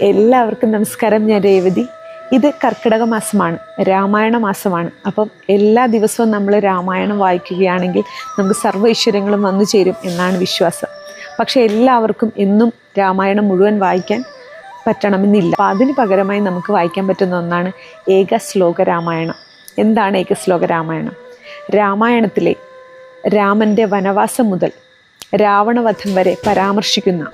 എല്ലാവർക്കും നമസ്കാരം ഞാൻ രേവതി. ഇത് കർക്കിടക മാസമാണ് രാമായണ മാസമാണ്. അപ്പം എല്ലാ ദിവസവും നമ്മൾ രാമായണം വായിക്കുകയാണെങ്കിൽ നമുക്ക് സർവ ഐശ്വര്യങ്ങളും വന്നു ചേരും എന്നാണ് വിശ്വാസം. പക്ഷേ എല്ലാവർക്കും എന്നും രാമായണം മുഴുവൻ വായിക്കാൻ പറ്റണമെന്നില്ല. അപ്പം അതിന് പകരമായി നമുക്ക് വായിക്കാൻ പറ്റുന്ന ഒന്നാണ് ഏക ശ്ലോക രാമായണം. എന്താണ് ഏക ശ്ലോക രാമായണം? രാമായണത്തിലെ രാമന്റെ വനവാസം മുതൽ രാവണവധം വരെ പരാമർശിക്കുന്ന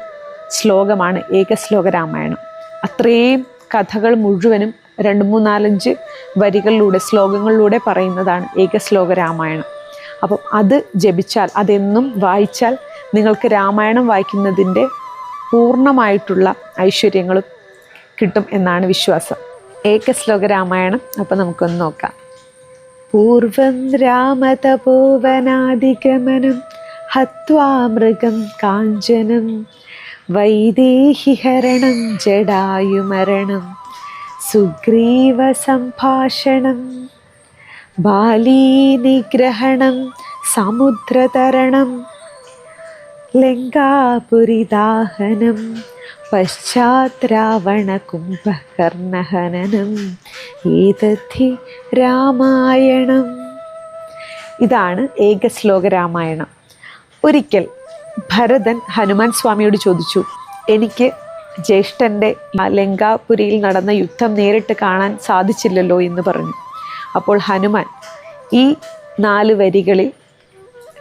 ശ്ലോകമാണ് ഏകശ്ലോക രാമായണം. അത്രയും കഥകൾ മുഴുവനും രണ്ട് മൂന്നാലഞ്ച് വരികളിലൂടെ ശ്ലോകങ്ങളിലൂടെ പറയുന്നതാണ് ഏകശ്ലോക രാമായണം. അപ്പം അത് ജപിച്ചാൽ അതെന്നും വായിച്ചാൽ നിങ്ങൾക്ക് രാമായണം വായിക്കുന്നതിന്റെ പൂർണമായിട്ടുള്ള ഐശ്വര്യങ്ങളും കിട്ടും എന്നാണ് വിശ്വാസം. ഏകശ്ലോക രാമായണം അപ്പം നമുക്കൊന്ന് നോക്കാം. പൂർവം രാമതപോവനാദിഗമനം ഹത്വാ മൃഗം കാഞ്ചനം വൈദേഹിഹരണം ജടായുമരണം സുഗ്രീവ സംഭാഷണം ബാലീനിഗ്രഹണം സമുദ്രതരണം ലങ്കാപുരിദാഹനം പശ്ചാത്രാവണകുംഭകർണഹനനം ഏതദ്ധി രാമായണം. ഇതാണ് ഏകശ്ലോക രാമായണം. ഒരിക്കൽ ഭരതൻ ഹനുമാൻ സ്വാമിയോട് ചോദിച്ചു എനിക്ക് ജ്യേഷ്ഠന്റെ ലങ്കാപുരിയിൽ നടന്ന യുദ്ധം നേരിട്ട് കാണാൻ സാധിച്ചില്ലല്ലോ എന്ന് പറഞ്ഞു. അപ്പോൾ ഹനുമാൻ ഈ നാല് വരികളിൽ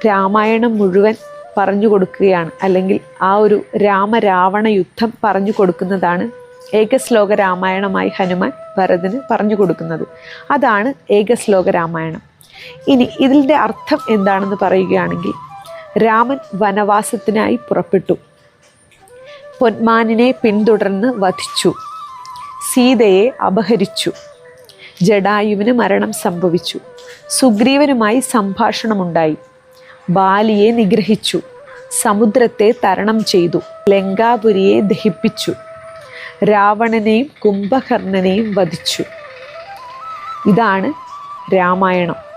രാമായണം മുഴുവൻ പറഞ്ഞു കൊടുക്കുകയാണ്. അല്ലെങ്കിൽ ആ ഒരു രാമരാവണ യുദ്ധം പറഞ്ഞു കൊടുക്കുന്നതാണ് ഏകശ്ലോക രാമായണമായി ഹനുമാൻ ഭരതന് പറഞ്ഞു കൊടുക്കുന്നത്. അതാണ് ഏകശ്ലോക രാമായണം. ഇനി ഇതിന്റെ അർത്ഥം എന്താണെന്ന് പറയുകയാണെങ്കിൽ രാമൻ വനവാസത്തിനായി പുറപ്പെട്ടു. പൊന്മാനിനെ പിന്തുടർന്ന് വധിച്ചു. സീതയെ അപഹരിച്ചു. ജഡായുവിന് മരണം സംഭവിച്ചു. സുഗ്രീവനുമായി സംഭാഷണമുണ്ടായി. ബാലിയെ നിഗ്രഹിച്ചു. സമുദ്രത്തെ തരണം ചെയ്തു. ലങ്കാപുരിയെ ദഹിപ്പിച്ചു. രാവണനെയും കുംഭകർണനെയും വധിച്ചു. ഇതാണ് രാമായണം.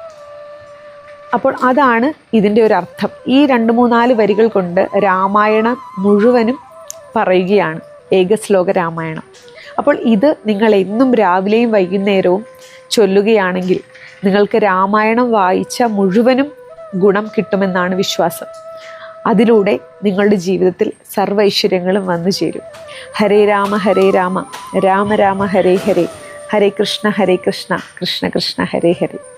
അപ്പോൾ അതാണ് ഇതിന്റെ ഒരു അർത്ഥം. ഈ രണ്ട് മൂന്നാൽ വരികൾ കൊണ്ട് രാമായണം മുഴുവനും പറയുകയാണ്. ഏകശ്ലോക രാമായണം. അപ്പോൾ ഇത് നിങ്ങൾ എന്നും രാവിലെയും വൈകുന്നേരവും ചൊല്ലുകയാണെങ്കിൽ നിങ്ങൾക്ക് രാമായണം വായിച്ച മുഴുവനും ഗുണം കിട്ടുമെന്നാണ് വിശ്വാസം. അതിലൂടെ നിങ്ങളുടെ ജീവിതത്തിൽ സർവ ഐശ്വര്യങ്ങളും വന്നു ചേരും. ഹരേ രാമ ഹരേ രാമ. രാമ രാമ ഹരേ ഹരേ. ഹരേ കൃഷ്ണ ഹരേ കൃഷ്ണ. കൃഷ്ണ കൃഷ്ണ ഹരേ ഹരേ.